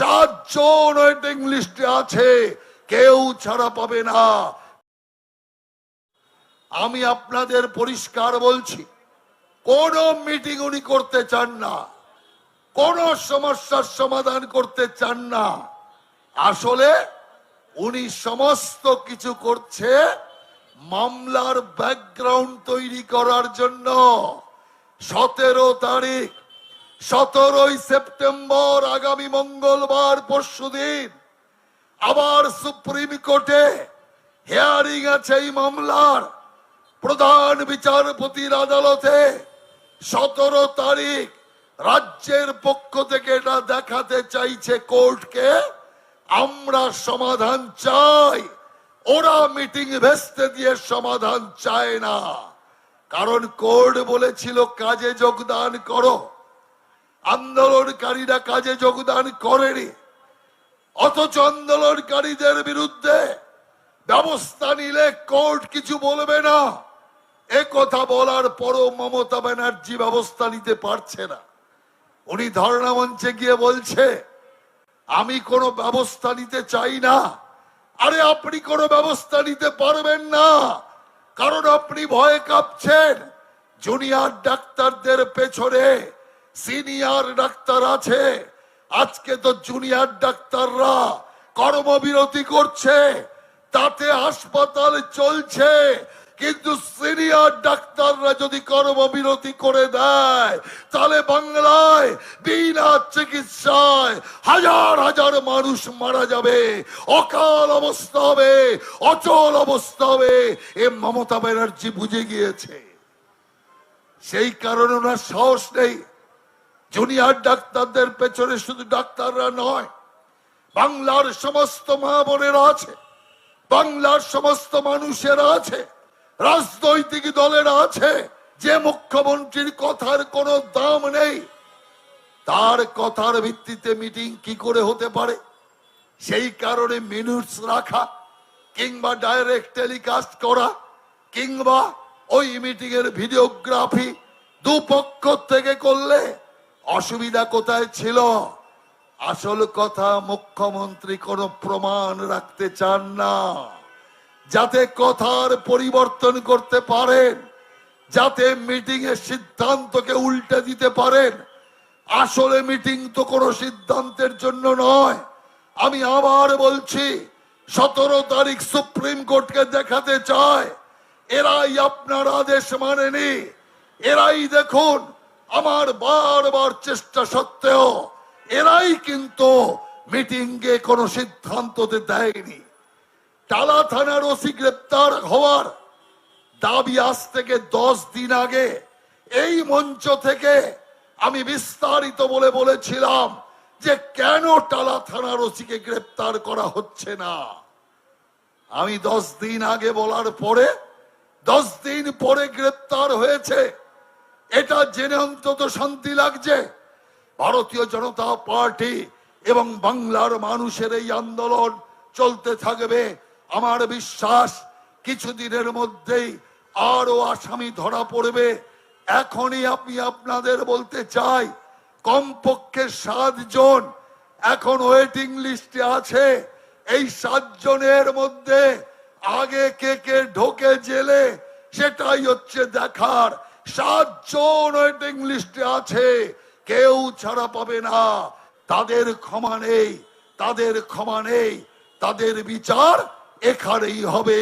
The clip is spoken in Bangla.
সাতজন ওয়েটিং লিস্টে আছে, কেউ ছাড়া পাবে না। আমি আপনাদের পরিষ্কার বলছি, কোন মিটিং উনি করতে চান না, কোন সমস্যার সমাধান করতে চান না। আসলে উনি সমস্ত কিছু করছে মামলার ব্যাকগ্রাউন্ড তৈরি করার জন্য। সতেরো তারিখ সতেরোই সেপ্টেম্বর, আগামী মঙ্গলবার পরশুদিন আবার সুপ্রিম কোর্টে হিয়ারিং আছে এই মামলার। প্রধান বিচারপতির আদালতে সতেরো তারিখ রাজ্যের পক্ষ থেকে এটা দেখাতে চাইছে কোর্টকে, আমরা সমাধান চাই। ওরা মিটিং ভেস্তে দিয়ে সমাধান চায় না। কারণ কোর্ট বলেছিল কাজে যোগদান করো। আন্দোলনকারীরা কাজে যোগদান করেনি। অথচ আন্দোলনকারীদের বিরুদ্ধে ব্যবস্থা নিলে কোর্ট কিছু বলবে না। এ কথা বলার পরও মমতা ব্যানার্জি ব্যবস্থা নিতে পারছে না। উনি ধর্ণা মঞ্চে গিয়ে বলছে, আমি কোনো ব্যবস্থা নিতে চাই না। আরে আপনি কোনো ব্যবস্থা নিতে পারবেন না, কারণ আপনি ভয়ে কাঁপছেন। জুনিয়র ডাক্তারদের পেছনে সিনিয়র ডাক্তার আছে। আজকে তো জুনিয়র ডাক্তাররা কর্মবিরতি করছে। তাতে হাসপাতাল চলছে। কিন্তু সিনিয়র ডাক্তাররা যদি কর্মবিরতি করে দেয়, তাহলে বাংলায় বিনা চিকিৎসায় হাজার হাজার মানুষ মারা যাবে। অকাল অবস্থা হবে, অচল অবস্থা হবে। এ মমতা ব্যানার্জি বুঝে গিয়েছে। সেই কারণে ওনার সাহস নেই। জুনিয়র ডাক্তারদের পেছনে শুধু ডাক্তাররা নয়, বাংলার সমস্ত মা বোনেরা আছে, বাংলার সমস্ত মানুষেরা আছে, রাজনৈতিক দলেরা আছে, যে মুখ্যমন্ত্রীর কথার কোনো দাম নেই, তার কথার ভিত্তিতে মিটিং কি করে হতে পারে? সেই কারণে মিনিটস রাখা, কিংবা ডাইরেক্ট টেলিকাস্ট করা, কিংবা ওই মিটিং এর ভিডিওগ্রাফি দুপক্ষ থেকে করলে অসুবিধা কোথায় ছিল? আসল কথা, মুখ্যমন্ত্রী কোনো প্রমাণ রাখতে চান না। যাতে কথার পরিবর্তন করতে পারেন, যাতে মিটিং এর সিদ্ধান্তকে উল্টে দিতে পারেন। আসলে মিটিং তো কোনো সিদ্ধান্তের জন্য নয়। আমি আবার বলছি, সতেরো তারিখ সুপ্রিম কোর্টকে দেখাতে চায়। এরাই আপনার আদেশ মানেনি। এরাই দেখুন আমার বারবার চেষ্টা সত্ত্বেও এরাই কিন্তু মিটিংয়ে কোনো সিদ্ধান্ততে দেয়নি। টালা থানার ওসি গ্রেপ্তার হওয়ার দাবি আজ থেকে দশ দিন আগে। এই মঞ্চ থেকে আমি বিস্তারিত বলে বলেছিলাম যে কেন টালা থানার ওসিকে গ্রেপ্তার করা হচ্ছে না। আমি দশ দিন আগে বলার পরে, দশ দিন পরে গ্রেপ্তার হয়েছে এটা জেনে অন্তত শান্তি লাগছে। ভারতীয় জনতা পার্টি এবং বাংলার মানুষের এই আন্দোলন চলতে থাকবে। আমার বিশ্বাস, কিছুদিনের মধ্যেই আরও আসামি ধরা পড়বে। এখনই আমি আপনাদের বলতে চাই, কমপক্ষে সাতজন এখন ওয়েটিং লিস্টে আছে। এই সাতজনের মধ্যে আগে কে কে ঢোকে জেলে, সেটাই হচ্ছে দেখার। সাতজন ওয়েটিং লিস্টে আছে, কেউ ছাড়া পাবে না। তাদের ক্ষমা নেই, তাদের ক্ষমা নেই, তাদের বিচার এখানেই হবে।